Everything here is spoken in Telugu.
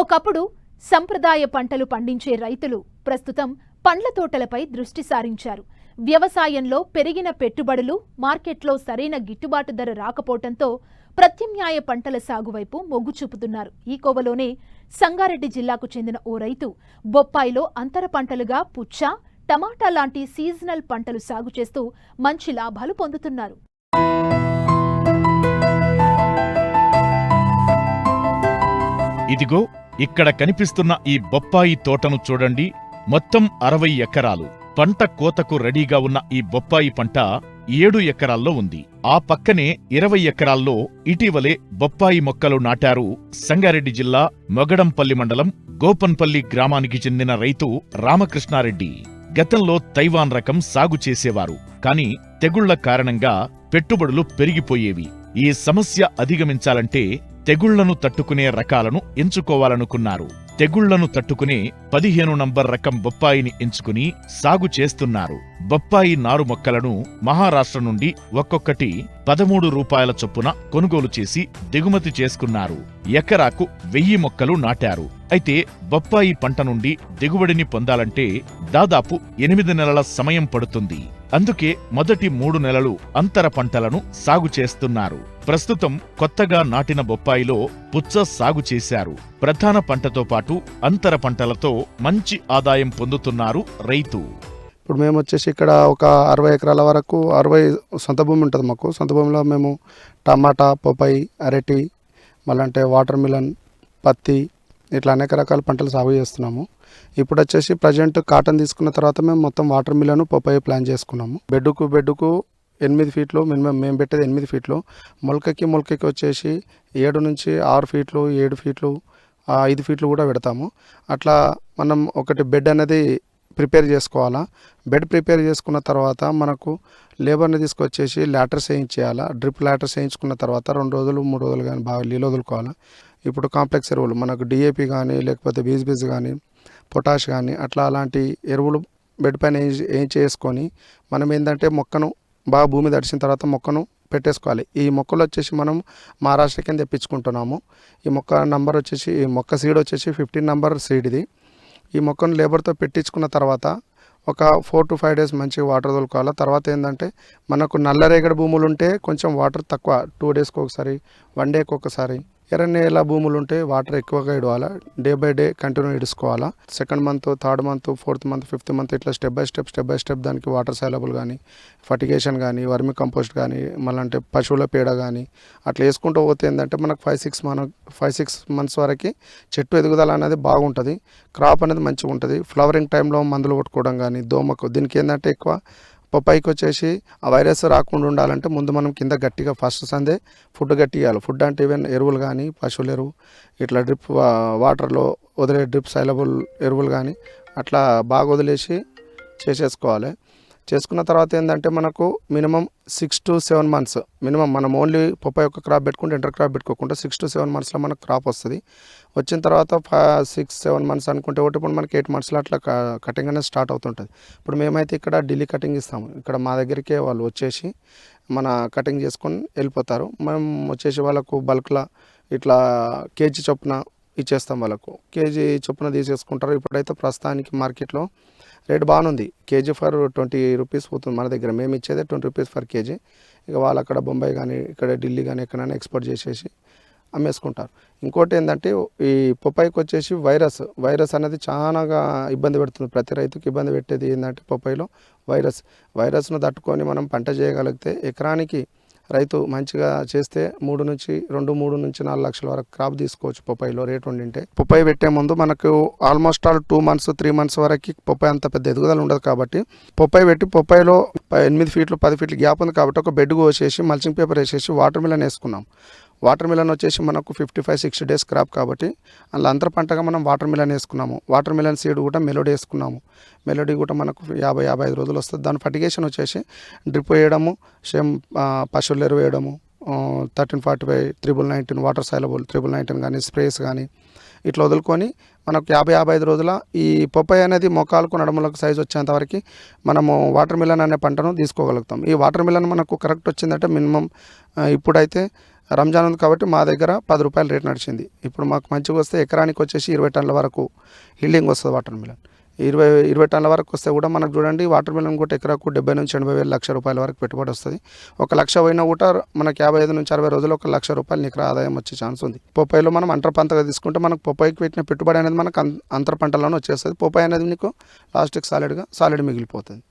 ఒకప్పుడు సంప్రదాయ పంటలు పండించే రైతులు ప్రస్తుతం పండ్ల తోటలపై దృష్టి సారించారు. వ్యవసాయంలో పెరిగిన పెట్టుబడులు మార్కెట్లో సరైన గిట్టుబాటు ధర రాకపోవటంతో ప్రత్యామ్నాయ పంటల సాగు వైపు మొగ్గు చూపుతున్నారు. ఈ కోవలోనే సంగారెడ్డి జిల్లాకు చెందిన ఓ రైతు బొప్పాయిలో అంతర పంటలుగా పుచ్చ టమాటా లాంటి సీజనల్ పంటలు సాగు చేస్తూ మంచి లాభాలు పొందుతున్నారు. ఇదిగో ఇక్కడ కనిపిస్తున్న ఈ బొప్పాయి తోటను చూడండి. మొత్తం అరవై ఎకరాలు. పంట కోతకు రెడీగా ఉన్న ఈ బొప్పాయి పంట ఏడు ఎకరాల్లో ఉంది. ఆ పక్కనే ఇరవై ఎకరాల్లో ఇటీవలే బొప్పాయి మొక్కలు నాటారు సంగారెడ్డి జిల్లా మొగడంపల్లి మండలం గోపన్పల్లి గ్రామానికి చెందిన రైతు రామకృష్ణారెడ్డి. గతంలో తైవాన్ రకం సాగు చేసేవారు. కాని తెగుళ్ళ కారణంగా పెట్టుబడులు పెరిగిపోయేవి. ఈ సమస్య అధిగమించాలంటే తెగుళ్ళను తట్టుకునే రకాలను ఎంచుకోవాలనుకున్నారు. తెగుళ్ళను తట్టుకునే పదిహేను నంబర్ రకం బొప్పాయిని ఎంచుకుని సాగు చేస్తున్నారు. బొప్పాయి నారు మొక్కలను మహారాష్ట్ర నుండి ఒక్కొక్కటి పదమూడు రూపాయల చొప్పున కొనుగోలు చేసి దిగుమతి చేసుకున్నారు. ఎకరాకు వెయ్యి మొక్కలు నాటారు. అయితే బొప్పాయి పంట నుండి దిగుబడిని పొందాలంటే దాదాపు ఎనిమిది నెలల సమయం పడుతుంది. అందుకే మొదటి మూడు నెలలు అంతర పంటలను సాగు చేస్తున్నారు. ప్రస్తుతం కొత్తగా నాటిన బొప్పాయిలో పుచ్చ సాగు చేశారు. ప్రధాన పంటతో పాటు అంతర పంటలతో మంచి ఆదాయం పొందుతున్నారు రైతు. ఇప్పుడు మేము వచ్చేసి ఇక్కడ ఒక అరవై ఎకరాల వరకు అరవై సొంత భూమి ఉంటుంది మాకు. సొంత భూమిలో మేము టమాటా పొపాయి అరటి మళ్ళీ అంటే వాటర్ మిలన్ పత్తి ఇట్లా అనేక రకాల పంటలు సాగు చేస్తున్నాము. ఇప్పుడు వచ్చేసి ప్రజెంట్ కాటన్ తీసుకున్న తర్వాత మేము మొత్తం వాటర్ మిలన్ పొపాయి ప్లాన్ చేసుకున్నాము. బెడ్కు బెడ్డుకు ఎనిమిది ఫీట్లు మినిమం మేము పెట్టేది ఎనిమిది ఫీట్లు మొలకకి మొలకకి వచ్చేసి ఏడు నుంచి ఆరు ఫీట్లు ఏడు ఫీట్లు ఐదు ఫీట్లు కూడా పెడతాము. అట్లా మనం ఒకటి బెడ్ అనేది ప్రిపేర్ చేసుకోవాలా? బెడ్ ప్రిపేర్ చేసుకున్న తర్వాత మనకు లేబర్ని తీసుకొచ్చేసి లాటర్స్ వేయించేయాలా డ్రిప్ లాటర్స్ వేయించుకున్న తర్వాత రెండు రోజులు మూడు రోజులు కానీ బాగా నీళ్ళు వదులుకోవాలా? ఇప్పుడు కాంప్లెక్స్ ఎరువులు మనకు డిఏపి కానీ లేకపోతే బీజ్ బీజ్ కానీ పొటాష్ కానీ అట్లా అలాంటి ఎరువులు బెడ్ పైన ఏం చేసుకొని మనం ఏంటంటే మొక్కను బాగా భూమి తడిసిన తర్వాత మొక్కను పెట్టేసుకోవాలి. ఈ మొక్కలు వచ్చేసి మనం మహారాష్ట్ర కింద తెప్పించుకుంటున్నాము. ఈ మొక్క నంబర్ వచ్చేసి ఈ మొక్క సీడ్ వచ్చేసి ఫిఫ్టీన్ నంబర్ సీడ్ ఇది ఈ మొక్కను లేబర్తో పెట్టించుకున్న తర్వాత ఒక ఫోర్ టు ఫైవ్ డేస్ మంచి వాటర్ తోలుకోవాలి. తర్వాత ఏంటంటే మనకు నల్లరేగడి భూములు ఉంటే కొంచెం వాటర్ తక్కువ టూ డేస్కి ఒకసారి వన్ డేకి ఒకసారి ఎర్ర నేల భూములు ఉంటే వాటర్ ఎక్కువగా ఇడవాలా? Day by day continue ఇడుచుకోవాలా? Second month third month fourth month fifth month ఇట్లా step by step step by step దానికి వాటర్ సైలబుల్ కానీ ఫర్టిగేషన్ కానీ వర్మి కంపోస్ట్ కానీ మళ్ళీ అంటే పశువుల పేడ కానీ అట్లా వేసుకుంటూ పోతే ఏంటంటే మనకు ఫైవ్ సిక్స్ మన ఫైవ్ సిక్స్ మంత్స్ వరకు చెట్టు ఎదుగుదల అనేది బాగుంటుంది. క్రాప్ అనేది మంచిగా ఉంటుంది ఫ్లవరింగ్ టైంలో మందులు కొట్టుకోవడం కానీ దోమకు దీనికి ఏంటంటే ఎక్కువ పప్పాయికి వచ్చేసి ఆ వైరస్ రాకుండా ఉండాలంటే ముందు మనం కింద గట్టిగా ఫస్ట్ సందే ఫుడ్ గట్టి ఇవ్వాలి ఫుడ్ అంటే ఈవెన్ ఎరువులు కానీ పశువుల ఎరువు ఇట్లా డ్రిప్ వాటర్లో వదిలే డ్రిప్ సైలబుల్ ఎరువులు కానీ అట్లా బాగా వదిలేసి చేసేసుకోవాలి. చేసుకున్న తర్వాత ఏంటంటే మనకు minimum six to seven months minimum మనం ఓన్లీ పప్ప ఒక క్రాప్ పెట్టుకుంటే ఇంటర్ క్రాప్ పెట్టుకోకుండా సిక్స్ టు సెవెన్ మంత్స్లో మనకు క్రాప్ వస్తుంది. వచ్చిన తర్వాత సిక్స్ సెవెన్ మంత్స్ అనుకుంటే ఒకటి ఇప్పుడు మనకి ఎయిట్ మంత్స్లో అట్లా కటింగ్ అనేది స్టార్ట్ అవుతుంటుంది. ఇప్పుడు మేమైతే ఇక్కడ ఢిల్లీ కటింగ్ ఇస్తాము. ఇక్కడ మా దగ్గరికే వాళ్ళు వచ్చేసి మన కటింగ్ చేసుకొని వెళ్ళిపోతారు. మనం వచ్చేసి వాళ్ళకు బల్క్లా ఇట్లా కేజీ చొప్పున ఇచ్చేస్తాం వాళ్ళకు. కేజీ చొప్పున తీసేసుకుంటారు. ఇప్పుడైతే ప్రస్తుతానికి మార్కెట్లో రేట్ బాగానుంది కేజీ ఫర్ ట్వంటీ రూపీస్ పోతుంది మన దగ్గర. మేము ఇచ్చేదే ట్వంటీ రూపీస్ ఫర్ కేజీ. ఇక వాళ్ళు అక్కడ బొంబాయి కానీ ఇక్కడ ఢిల్లీ కానీ ఎక్కడైనా ఎక్స్పోర్ట్ చేసేసి అమ్మేసుకుంటారు. ఇంకోటి ఏంటంటే ఈ పొప్పాయికి వచ్చేసి వైరస్. వైరస్ అనేది చాలాగా ఇబ్బంది పెడుతుంది. ప్రతి రైతుకి ఇబ్బంది పెట్టేది ఏంటంటే పొప్పాయిలో వైరస్. వైరస్ను తట్టుకొని మనం పంట చేయగలిగితే ఎకరానికి రైతు మంచిగా చేస్తే మూడు నుంచి రెండు మూడు నుంచి నాలుగు లక్షల వరకు క్రాప్ తీసుకోవచ్చు పొప్పాయిలో. రేట్ ఉండింటే పొప్పాయి పెట్టే ముందు మనకు almost all two months three months వరకు పొప్పాయి అంత పెద్ద ఎదుగుదల ఉండదు కాబట్టి పొప్పాయి పెట్టి పొప్పాయిలో ఎనిమిది ఫీట్లు పది ఫీట్లు గ్యాప్ ఉంది కాబట్టి ఒక బెడ్ కోసేసి మల్చింగ్ పేపర్ వేసేసి వాటర్ మిలన్ వేసుకున్నాం. వాటర్ మిలన్ వచ్చేసి మనకు fifty five sixty days crop కాబట్టి అందులో అంతర పంటగా మనం వాటర్ మిలన్ వేసుకున్నాము. వాటర్ మిలన్ సీడ్ కూడా మెలోడీ వేసుకున్నాము. మెలోడీ కూడా మనకు యాభై యాభై ఐదు రోజులు వస్తుంది. దాని ఫర్టిగేషన్ వచ్చేసి డ్రిప్ వేయడము సేమ్ పశువుల ఎరువు వేయడము thirteen forty five triple nineteen water soluble triple nineteen కానీ స్ప్రేస్ కానీ ఇట్లా వదులుకొని మనకు యాభై యాభై ఐదు రోజుల ఈ పొప్పై అనేది మొక్కలకు నడుములకు సైజు వచ్చేంతవరకు మనము వాటర్ మిలన్ అనే పంటను తీసుకోగలుగుతాం. ఈ వాటర్ మిలన్ మనకు కరెక్ట్ వచ్చిందంటే మినిమం ఇప్పుడైతే రంజాన్ ఉంది కాబట్టి మా దగ్గర పది రూపాయలు రేట్ నడిచింది. ఇప్పుడు మాకు మంచిగా వస్తే ఎకరానికి వచ్చేసి ఇరవై టన్నుల వరకు హీల్డింగ్ వస్తుంది వాటర్ మిలన్. ఇరవై ఇరవై టన్నుల వరకు వస్తే కూడా మనకు చూడండి వాటర్ మిలన్ కూడా ఎకరాకు డెబ్బై నుంచి ఎనభై వేల లక్ష రూపాయల వరకు పెట్టుబడి వస్తుంది. ఒక లక్ష పోయినా కూడా మనకు యాభై ఐదు నుంచి అరవై రోజులు ఒక లక్ష రూపాయలు నికర ఆదాయం వచ్చే ఛాన్స్ ఉంది. పొప్పాయిలో మనం అంతర పంటగా తీసుకుంటే మనకు పొప్పాయికి పెట్టిన పెట్టుబడి అనేది మనకు అంతర పంటలోనే వచ్చేస్తుంది. పొప్పాయి అనేది నీకు లాస్ట్కి సాలిడ్గా సాలిడ్ మిగిలిపోతుంది.